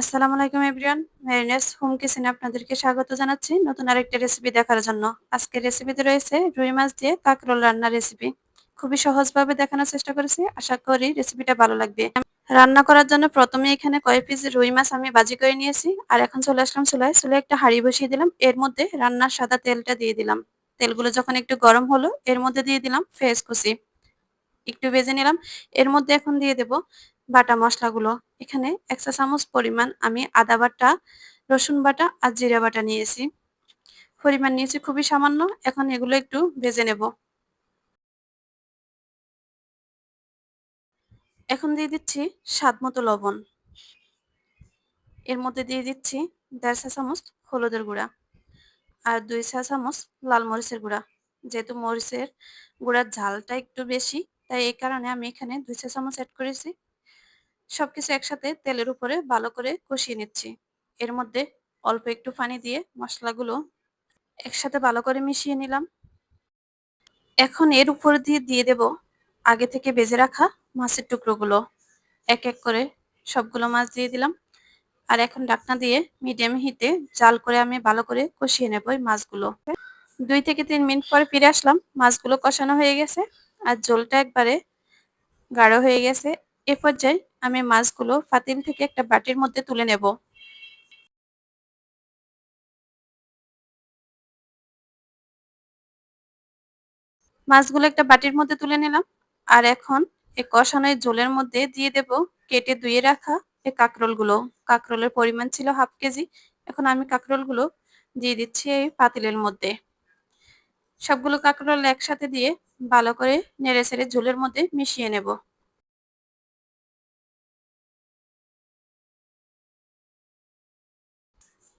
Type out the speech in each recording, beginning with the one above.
আসসালামু আলাইকুম everyone মেরিনেস home কিচেনে আপনাদেরকে স্বাগত জানাচ্ছি নতুন আরেকটা রেসিপি দেখার জন্য। আজকের রেসিপিতে রয়েছে রুই মাছ দিয়ে কাঁকরোল রান্নার রেসিপি খুবই সহজভাবে দেখানোর চেষ্টা করেছি। আশা করি রেসিপিটা ভালো লাগবে। রান্না করার জন্য প্রথমে এখানে কয়েক পিস রুই মাছ আমি বাজি করে নিয়েছি। আর এখন চলে আসলাম চুলায়। চুলায় একটা হাঁড়ি বসিয়ে দিলাম। এর মধ্যে রান্নার সাদা তেলটা দিয়ে দিলাম। তেলগুলো যখন একটু গরম হলো, এর মধ্যে দিয়ে দিলাম ফেস কুচি। একটু ভেজে নিলাম। এর মধ্যে এখন দিয়ে দেব বাটা মশলাগুলো। এখানে এক চা চামচ পরিমাণ আমি আদা বাটা, রসুন বাটা আর জিরা বাটা নিয়েছি। পরিমাণ নিয়েছি খুবই সামান্য, এখন এগুলো একটু ভেজে নেব। এখন দিয়ে দিচ্ছি স্বাদ মতো লবণ। এর মধ্যে দিয়ে দিচ্ছি দেড় চা চামচ হলুদের গুঁড়া আর দুই চা চামচ লাল মরিচের গুঁড়া। যেহেতু মরিচের গুঁড়ার ঝালটা একটু বেশি, তাই এই কারণে আমি এখানে দুই চা চামচ অ্যাড করেছি। সবকিছু একসাথে তেলের উপরে ভালো করে কষিয়ে নিচ্ছি। এর মধ্যে অল্প একটু পানি দিয়ে মশলাগুলো একসাথে ভালো করে মিশিয়ে নিলাম। এখন এর উপর দিয়ে দিয়ে দেব আগে থেকে বেজে রাখা মাছের টুকরোগুলো। এক এক করে সবগুলো মাছ দিয়ে দিলাম। আর এখন ডাকনা দিয়ে মিডিয়াম হিটে জাল করে আমি ভালো করে কষিয়ে নেব ওই মাছগুলো। দুই থেকে তিন মিনিট পরে ফিরে আসলাম। মাছগুলো কষানো হয়ে গেছে। আর জলটা একবারে গাঢ় হয়ে গেছে। এ পর্যায়ে আমি মাছগুলো পাতিল থেকে একটা বাটির মধ্যে তুলে নেব। মাছগুলো একটা বাটির মধ্যে তুলে নিলাম। আর এখন এই কষানো জলের মধ্যে দিয়ে দেব কেটে ধুয়ে রাখা এই কাঁকরোলগুলো। কাঁকরোলের পরিমাণ ছিল হাফ কেজি। এখন আমি কাঁকরোলগুলো দিয়ে দিচ্ছি এই পাতিলের মধ্যে। সবগুলো কাঁকরোল একসাথে দিয়ে ভালো করে নেড়ে ছেড়ে ঝোলের মধ্যে মিশিয়ে নেব।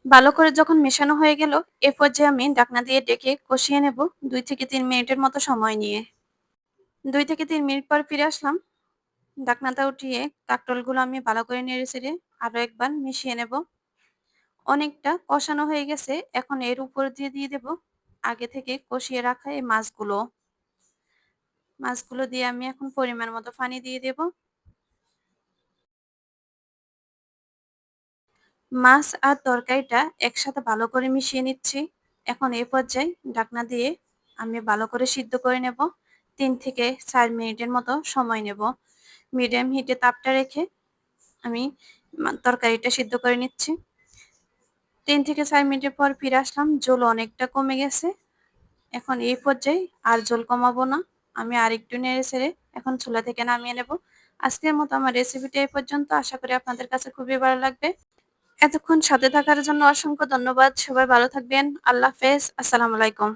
ভালো করে যখন মেশানো হয়ে গেল, এ পর্যায়ে আমি ডাকনা দিয়ে ডেকে কষিয়ে নেব দুই থেকে তিন মিনিটের মতো সময় নিয়ে। দুই থেকে তিন মিনিট পর ফিরে আসলাম। ডাকনাটা উঠিয়ে কাকরোলগুলো আমি ভালো করে নেড়ে চেড়ে আরও একবার মিশিয়ে নেব। অনেকটা কষানো হয়ে গেছে, এখন এর উপর দিয়ে দিয়ে দেব আগে থেকে কষিয়ে রাখা এই মাছগুলো। মাছগুলো দিয়ে আমি এখন পরিমাণ মতো পানি দিয়ে দেব। মাছ আর তরকারিটা একসাথে ভালো করে মিশিয়ে নিচ্ছি। এখন এই পর্যায়ে ঢাকনা দিয়ে আমি ভালো করে সিদ্ধ করে নেব। তিন থেকে চার মিনিটের মতো সময় নেব। মিডিয়াম হিটে তাপটা রেখে আমি তরকারিটা সিদ্ধ করে নিচ্ছি। তিন থেকে চার মিনিটের পর ফিরে আসলাম। জল অনেকটা কমে গেছে। এখন এই পর্যায়ে আর জল কমাবো না। আমি আর একটু নেড়ে ছেড়ে এখন চুলা থেকে নামিয়ে নেব। আজকের মতো আমার রেসিপিটা এই পর্যন্ত। আশা করি আপনাদের কাছে খুবই ভালো লাগবে। এতক্ষণ সাথে থাকার জন্য অসংখ্য ধন্যবাদ। সবাই ভালো থাকবেন। আল্লাহ হাফেজ। আসসালামু আলাইকুম।